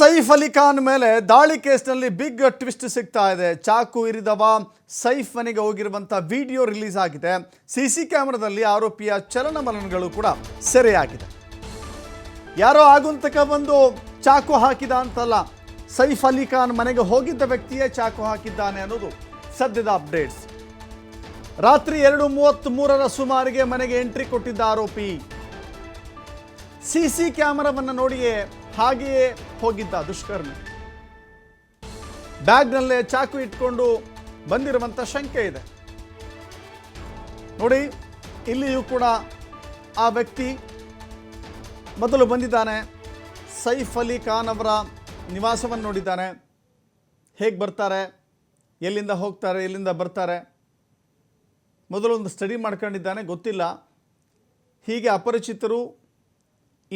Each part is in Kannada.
ಸೈಫ್ ಅಲಿ ಖಾನ್ ಮೇಲೆ ದಾಳಿ ಕೇಸ್ನಲ್ಲಿ ಬಿಗ್ ಟ್ವಿಸ್ಟ್ ಸಿಗ್ತಾ ಇದೆ. ಚಾಕು ಇರಿದವ ಸೈಫ್ ಮನೆಗೆ ಹೋಗಿರುವಂಥ ವಿಡಿಯೋ ರಿಲೀಸ್ ಆಗಿದೆ. ಸಿ ಸಿ ಕ್ಯಾಮೆರಾದಲ್ಲಿ ಆರೋಪಿಯ ಚಲನವಲನಗಳು ಕೂಡ ಸೆರೆಯಾಗಿದೆ. ಯಾರೋ ಆಗುಂತಕ ಬಂದು ಚಾಕು ಹಾಕಿದ ಅಂತಲ್ಲ, ಸೈಫ್ ಅಲಿ ಖಾನ್ ಮನೆಗೆ ಹೋಗಿದ್ದ ವ್ಯಕ್ತಿಯೇ ಚಾಕು ಹಾಕಿದ್ದಾನೆ ಅನ್ನೋದು ಸದ್ಯದ ಅಪ್ಡೇಟ್ಸ್. ರಾತ್ರಿ ಎರಡು ಮೂವತ್ತ್ಮೂರರ ಸುಮಾರಿಗೆ ಮನೆಗೆ ಎಂಟ್ರಿ ಕೊಟ್ಟಿದ್ದ ಆರೋಪಿ. ಸಿ ಸಿ ಕ್ಯಾಮರಾವನ್ನು ನೋಡಿಯೇ ಹಾಗೆಯೇ ಹೋಗಿದ್ದ ದುಷ್ಕರ್ಮಿ. ಬ್ಯಾಗ್ನಲ್ಲೇ ಚಾಕು ಇಟ್ಕೊಂಡು ಬಂದಿರುವಂಥ ಶಂಕೆ ಇದೆ. ನೋಡಿ, ಇಲ್ಲಿಯೂ ಕೂಡ ಆ ವ್ಯಕ್ತಿ ಮೊದಲು ಬಂದಿದ್ದಾನೆ. ಸೈಫ್ ಅಲಿ ಖಾನ್ ಅವರ ನಿವಾಸವನ್ನು ನೋಡಿದ್ದಾನೆ. ಹೇಗೆ ಬರ್ತಾರೆ? ಎಲ್ಲಿಂದ ಹೋಗ್ತಾರೆ? ಎಲ್ಲಿಂದ ಬರ್ತಾರೆ? ಮೊದಲು ಒಂದು ಸ್ಟಡಿ ಮಾಡ್ಕೊಂಡಿದ್ದಾನೆ, ಗೊತ್ತಿಲ್ಲ. ಹೀಗೆ ಅಪರಿಚಿತರು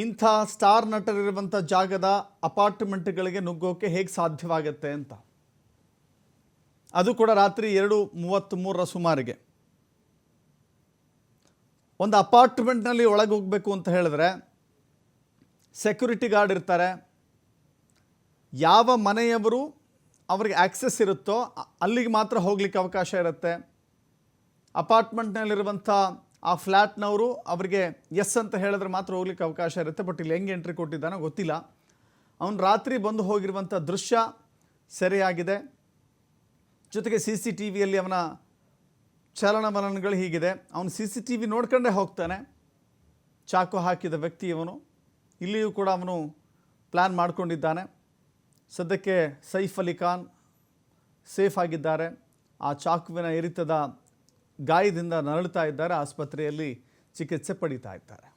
ಇಂಥ ಸ್ಟಾರ್ ನಟರಿರುವಂಥ ಜಾಗದ ಅಪಾರ್ಟ್ಮೆಂಟ್ಗಳಿಗೆ ನುಗ್ಗೋಕೆ ಹೇಗೆ ಸಾಧ್ಯವಾಗುತ್ತೆ ಅಂತ. ಅದು ಕೂಡ ರಾತ್ರಿ ಎರಡು ಮೂವತ್ತ್ಮೂರರ ಸುಮಾರಿಗೆ. ಒಂದು ಅಪಾರ್ಟ್ಮೆಂಟ್ನಲ್ಲಿ ಒಳಗೆ ಹೋಗಬೇಕು ಅಂತ ಹೇಳಿದ್ರೆ ಸೆಕ್ಯೂರಿಟಿ ಗಾರ್ಡ್ ಇರ್ತಾರೆ. ಯಾವ ಮನೆಯವರು ಅವ್ರಿಗೆ ಆ್ಯಕ್ಸೆಸ್ ಇರುತ್ತೋ ಅಲ್ಲಿಗೆ ಮಾತ್ರ ಹೋಗ್ಲಿಕ್ಕೆ ಅವಕಾಶ ಇರುತ್ತೆ. ಅಪಾರ್ಟ್ಮೆಂಟ್ನಲ್ಲಿರುವಂಥ ಆ ಫ್ಲ್ಯಾಟ್ನವರು ಅವರಿಗೆ ಎಸ್ ಅಂತ ಹೇಳಿದ್ರೆ ಮಾತ್ರ ಹೋಗ್ಲಿಕ್ಕೆ ಅವಕಾಶ ಇರುತ್ತೆ ಬಟ್ ಇಲ್ಲಿ ಹೆಂಗೆ ಎಂಟ್ರಿ ಕೊಟ್ಟಿದ್ದಾನೋ ಗೊತ್ತಿಲ್ಲ. ಅವನು ರಾತ್ರಿ ಬಂದು ಹೋಗಿರುವಂಥ ದೃಶ್ಯ ಸೆರೆಯಾಗಿದೆ. ಜೊತೆಗೆ ಸಿ ಸಿ ಟಿ ವಿಯಲ್ಲಿ ಅವನ ಚಲನವಲನಗಳು ಹೀಗಿದೆ. ಅವನು ಸಿ ಸಿ ಟಿ ವಿ ನೋಡ್ಕೊಂಡೇ ಹೋಗ್ತಾನೆ. ಚಾಕು ಹಾಕಿದ ವ್ಯಕ್ತಿ ಇವನು. ಇಲ್ಲಿಯೂ ಕೂಡ ಅವನು ಪ್ಲ್ಯಾನ್ ಮಾಡಿಕೊಂಡಿದ್ದಾನೆ. ಸದ್ಯಕ್ಕೆ ಸೈಫ್ ಅಲಿ ಖಾನ್ ಸೇಫ್ ಆಗಿದ್ದಾರೆ. ಆ ಚಾಕುವಿನ ಇರಿತದ ಗಾಯದಿಂದ ನರಳುತ್ತಾ ಇದ್ದಾರೆ ಆಸ್ಪತ್ರೆಯಲ್ಲಿ ಚಿಕಿತ್ಸೆ ಪಡೀತಾ ಇದ್ದಾರೆ.